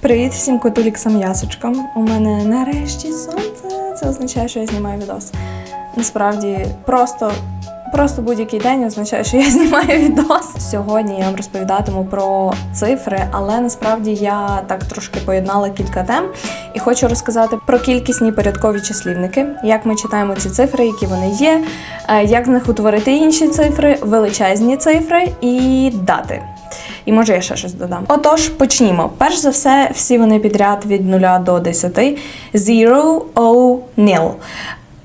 Привіт всім котуліксам ясочкам. У мене нарешті сонце. Це означає, що я знімаю відос. Насправді, просто. Просто будь-який день означає, що я знімаю відос. Сьогодні я вам розповідатиму про цифри, але насправді я так трошки поєднала кілька тем і хочу розказати про кількісні порядкові числівники, як ми читаємо ці цифри, які вони є, е, як з них утворити інші цифри, величезні цифри і дати. І може я ще щось додам. Отож, почнімо. Перш за все, всі вони підряд від 0 до 10. Zero, O, nil.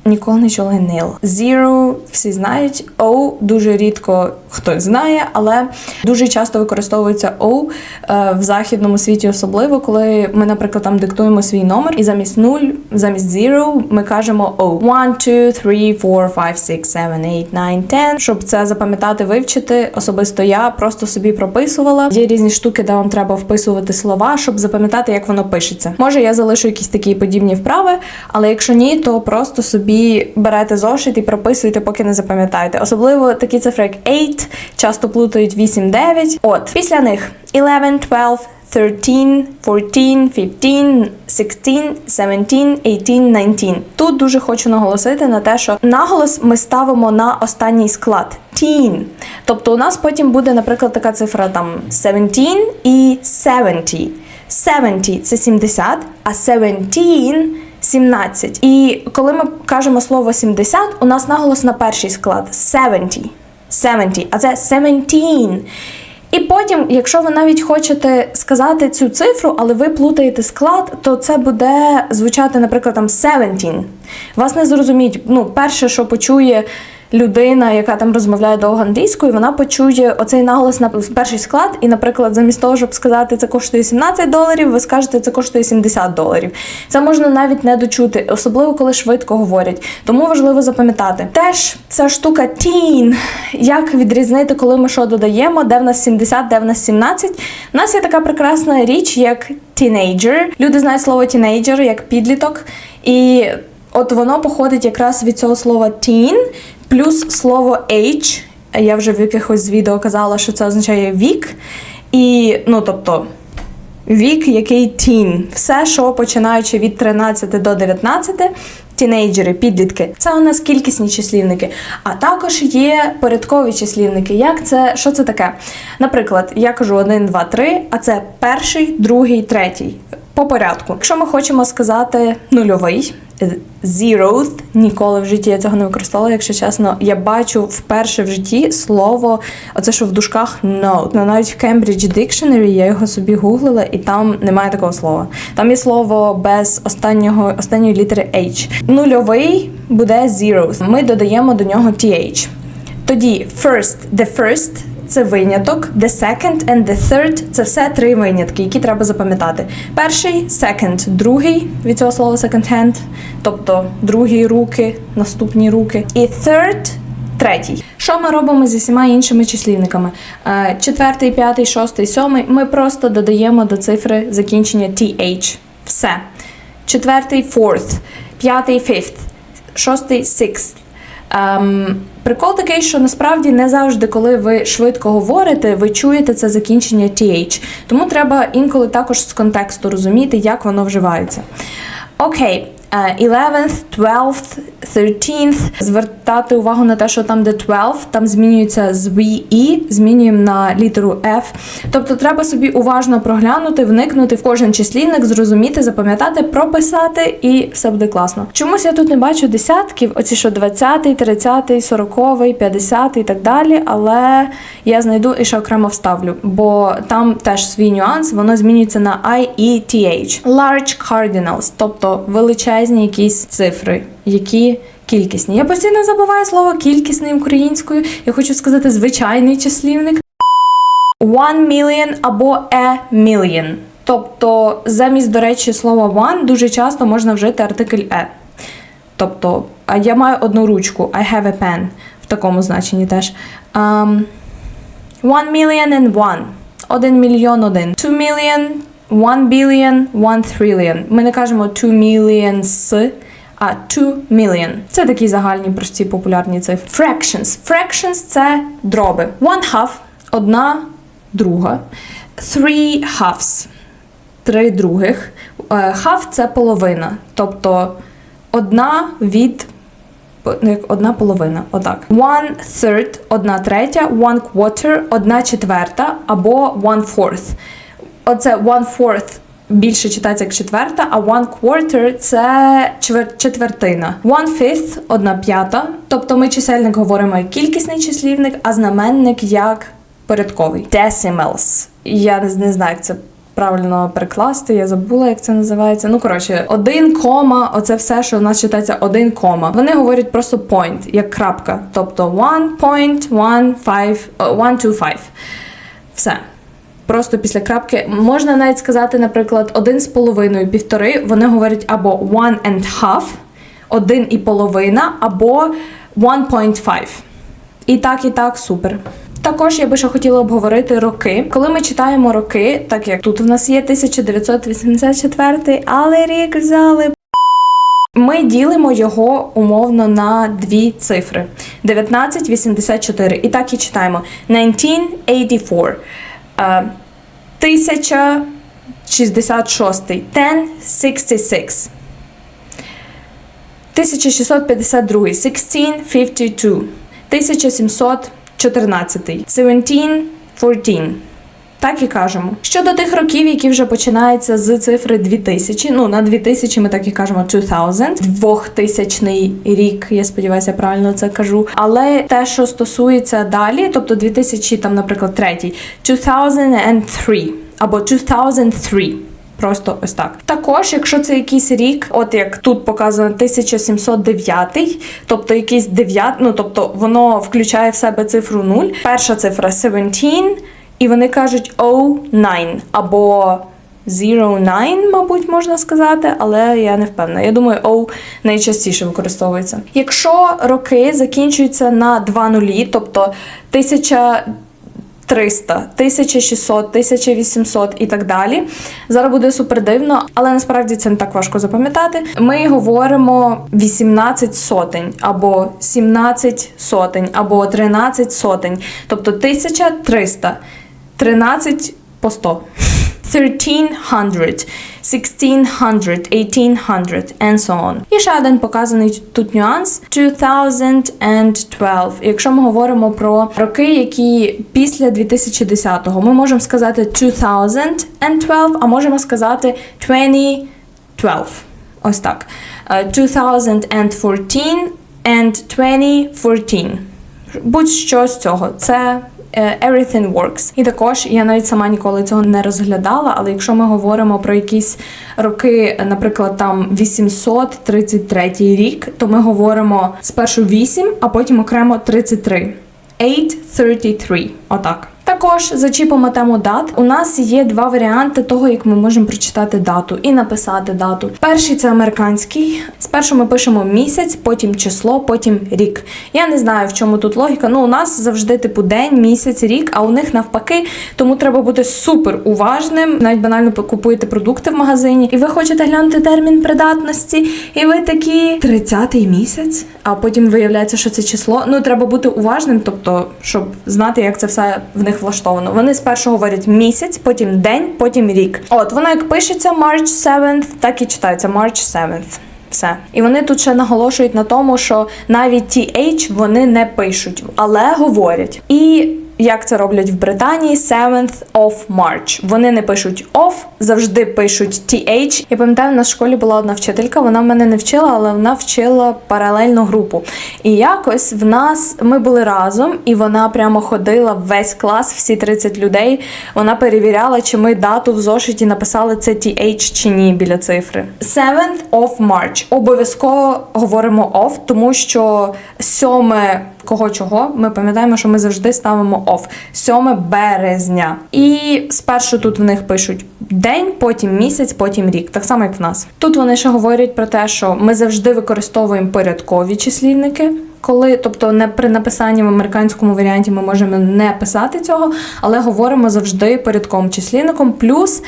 Ніколи не чули nil. Zero всі знають. O дуже рідко хтось знає, але дуже часто використовується O е, в західному світі, особливо коли ми, наприклад, там диктуємо свій номер, і замість 0, замість zero ми кажемо O. 1, 2, 3, 4, 5, 6, 7, 8, 9, 10. Щоб це запам'ятати, вивчити, особисто я просто собі прописувала. Є різні штуки, де вам треба вписувати слова, щоб запам'ятати, як воно пишеться. Може, я залишу якісь такі подібні вправи, але якщо ні, то просто собі берете зошит і прописуєте, поки не запам'ятаєте. Особливо такі цифри, як 8, часто плутають 8, 9. От після них 11, 12, 13, 14, 15, 16, 17, 18, 19. Тут дуже хочу наголосити на те, що наголос ми ставимо на останній склад. Teen. Тобто у нас потім буде, наприклад, така цифра там 17 і 70. 70 – це 70, а 17 – 17. І коли ми кажемо слово 70, у нас наголос на перший склад 70. 70, а це 17. І потім, якщо ви навіть хочете сказати цю цифру, але ви плутаєте склад, то це буде звучати, наприклад, там 17. Вас не зрозуміють. Ну, перше, що почує людина, яка там розмовляє довго англійською, вона почує оцей наголос на перший склад, і, наприклад, замість того, щоб сказати, це коштує 17 доларів, ви скажете, це коштує 70 доларів. Це можна навіть не дочути, особливо коли швидко говорять. Тому важливо запам'ятати. Теж ця штука teen, як відрізнити, коли ми що додаємо, де в нас 70, де в нас 17. У нас є така прекрасна річ, як teenager. Люди знають слово teenager як підліток. І от воно походить якраз від цього слова teen, плюс слово age. Я вже в якихось з відео казала, що це означає вік. І, ну, тобто, вік, який teen. Все, що починаючи від 13 до 19, тінейджери, підлітки. Це у нас кількісні числівники. А також є порядкові числівники. Як це, що це таке? Наприклад, я кажу 1, 2, 3, а це перший, другий, третій. По порядку. Якщо ми хочемо сказати нульовий, zeroth, ніколи в житті я цього не використовувала, якщо чесно. Я бачу вперше в житті слово, оце що в дужках no. Ну, Навіть в Cambridge Dictionary я його собі гуглила, і там немає такого слова. Там є слово без останнього, останньої літери H. Нульовий буде zeroth. Ми додаємо до нього th. Тоді first, the first це виняток, the second and the third це все три винятки, які треба запам'ятати. Перший second, другий від цього слова second hand, тобто другі руки, наступні руки. І third третій. Що ми робимо зі всіма іншими числівниками? Е, Четвертий, п'ятий, шостий, сьомий. Ми просто додаємо до цифри закінчення th. Все. Четвертий fourth, п'ятий fifth, шостий sixth. Ем, прикол такий, що насправді не завжди, коли ви швидко говорите, ви чуєте це закінчення TH. Тому треба інколи також з контексту розуміти, як воно вживається. Окей. Е, 11th, 12th, 13th. Звертати увагу на те, що там, де 12, там змінюється з V, E, змінюємо на літеру F. Тобто треба собі уважно проглянути, вникнути в кожен числівник, зрозуміти, запам'ятати, прописати, і все буде класно. Чомусь я тут не бачу десятків, оці що 20, 30, 40, 50 і так далі, але я знайду і ще окремо вставлю, бо там теж свій нюанс, воно змінюється на I, E, Large cardinals, тобто величезні якісь цифри, які кількісні. Я постійно забуваю слово кількісний українською. Я хочу сказати звичайний числівник. One million або a million. Тобто, замість, до речі, слова one дуже часто можна вжити артикль e. Тобто, я маю одну ручку, I have a pen в такому значенні теж. Um, one million and one. Один мільйон один. Two million, one billion, one trillion. Ми не кажемо two millions, а two million. Це такі загальні, прості, популярні цифри. Fractions. Fractions – це дроби. One half – одна друга. Three halves. три других. Е, Half – це половина, тобто одна від ну, одна половина. Отак. One third – одна третя, one quarter – одна четверта, або one fourth. Оце one fourth більше читається як четверта, а one quarter – це четвертина. One fifth – одна п'ята. Тобто ми чисельник говоримо як кількісний числівник, а знаменник як порядковий. Decimals. Я не, знаю, як це правильно перекласти, я забула, як це називається. Ну, коротше, один кома, оце все, що в нас читається один кома. Вони говорять просто point, як крапка. Тобто one point, one five, one two five. Все. Просто після крапки можна навіть сказати, наприклад, один з половиною, півтори. Вони говорять або one and half, один і половина, або 1.5. І так, і так, супер. Також я би ще хотіла обговорити роки. Коли ми читаємо роки, так як тут в нас є 1984, але рік взяли. Ми ділимо його умовно на дві цифри: 1984. І так і читаємо: 1984. Е, 1066. 1066. 1652. 1652. 1714. 1714. Так і кажемо. Щодо тих років, які вже починаються з цифри 2000, ну на 2000 ми так і кажемо 2000, 2000 рік, я сподіваюся, правильно це кажу. Але те, що стосується далі, тобто 2000, там, наприклад, третій, 2003 або 2003. Просто ось так. Також, якщо це якийсь рік, от як тут показано 1709, тобто якийсь 9, ну тобто воно включає в себе цифру 0. Перша цифра 17, і вони кажуть 09 або 09, мабуть, можна сказати, але я не впевнена. Я думаю, O найчастіше використовується. Якщо роки закінчуються на два нулі, тобто 1000 300, 1600, 1800 і так далі. Зараз буде супер дивно, але насправді це не так важко запам'ятати. Ми говоримо 18 сотень, або 17 сотень, або 13 сотень. Тобто 1300, 13 по 100. 1300, 1600, 1800 and so on. І ще один показаний тут нюанс 2012. Якщо ми говоримо про роки, які після 2010-го, ми можемо сказати 2012, а можемо сказати 2012. Ось так. Е, 2014 and 2014. Будь-що з цього. Це е, Everything Works. І також я навіть сама ніколи цього не розглядала, але якщо ми говоримо про якісь роки, наприклад, там 833 рік, то ми говоримо спершу 8, а потім окремо 33. 833. Отак. Також зачіпимо тему дат. У нас є два варіанти того, як ми можемо прочитати дату і написати дату. Перший це американський. Спершу ми пишемо місяць, потім число, потім рік. Я не знаю, в чому тут логіка. Ну, у нас завжди типу день, місяць, рік, а у них навпаки. Тому треба бути супер уважним. Навіть банально купуєте продукти в магазині, і ви хочете глянути термін придатності, і ви такі 30-й місяць, а потім виявляється, що це число. Ну, треба бути уважним, тобто, щоб знати, як це все в них влаштовано. Вони спершу говорять місяць, потім день, потім рік. От воно як пишеться March 7, так і читається March 7. Все. І вони тут ще наголошують на тому, що навіть TH вони не пишуть, але говорять. І як це роблять в Британії 7th of March. Вони не пишуть of, завжди пишуть TH. Я пам'ятаю, в нас в школі була одна вчителька, вона мене не вчила, але вона вчила паралельну групу. І якось в нас ми були разом, і вона прямо ходила весь клас, всі 30 людей. Вона перевіряла, чи ми дату в зошиті написали це TH чи ні біля цифри. 7th of March. Обов'язково говоримо of, тому що 7 кого чого, ми пам'ятаємо, що ми завжди ставимо off. 7 березня. І спершу тут в них пишуть день, потім місяць, потім рік. Так само, як в нас. Тут вони ще говорять про те, що ми завжди використовуємо порядкові числівники. Коли, тобто, не при написанні в американському варіанті ми можемо не писати цього, але говоримо завжди порядковим числівником. Плюс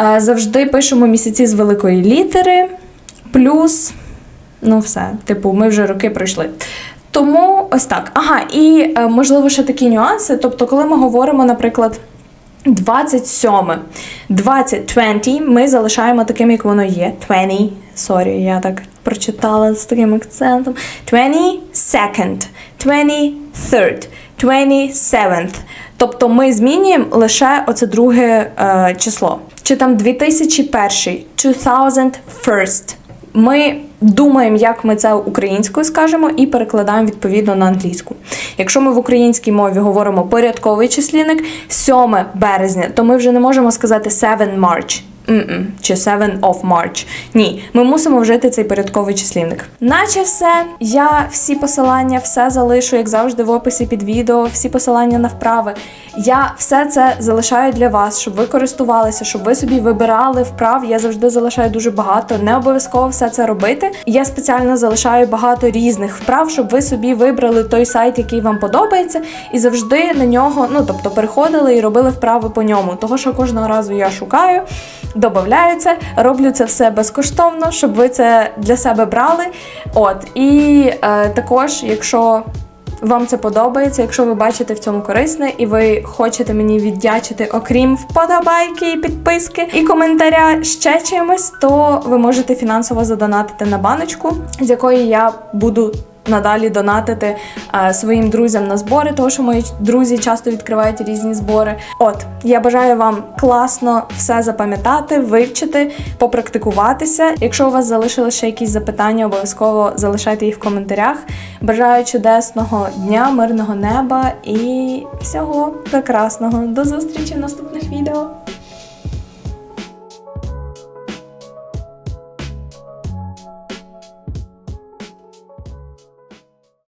е, завжди пишемо місяці з великої літери, плюс, ну все, типу, ми вже роки пройшли. Тому ось так. Ага, і е, можливо ще такі нюанси. Тобто, коли ми говоримо, наприклад, 27. 20, 20 ми залишаємо таким, як воно є. 20. Сорі, я так прочитала з таким акцентом. 22nd, 23rd, 27th. Тобто ми змінюємо лише оце друге е, число. Чи там 2001, 2001. Ми думаємо, як ми це українською скажемо, і перекладаємо відповідно на англійську. Якщо ми в українській мові говоримо порядковий числівник 7 березня, то ми вже не можемо сказати 7 March. Mm-mm. Чи 7 of March. Ні, ми мусимо вжити цей порядковий числівник. Наче все. Я всі посилання, все залишу, як завжди, в описі під відео, всі посилання на вправи. Я все це залишаю для вас, щоб ви користувалися, щоб ви собі вибирали вправ. Я завжди залишаю дуже багато. Не обов'язково все це робити. Я спеціально залишаю багато різних вправ, щоб ви собі вибрали той сайт, який вам подобається, і завжди на нього, ну тобто, переходили і робили вправи по ньому. Того, що кожного разу я шукаю, додаю це, роблю це все безкоштовно, щоб ви це для себе брали. От і е, також, якщо вам це подобається, якщо ви бачите в цьому корисне і ви хочете мені віддячити, окрім вподобайки і підписки і коментаря ще чимось, то ви можете фінансово задонатити на баночку, з якої я буду. Надалі донатити е, своїм друзям на збори, тому що мої друзі часто відкривають різні збори. От я бажаю вам класно все запам'ятати, вивчити, попрактикуватися. Якщо у вас залишили ще якісь запитання, обов'язково залишайте їх в коментарях. Бажаю чудесного дня, мирного неба і всього прекрасного. До зустрічі в наступних відео.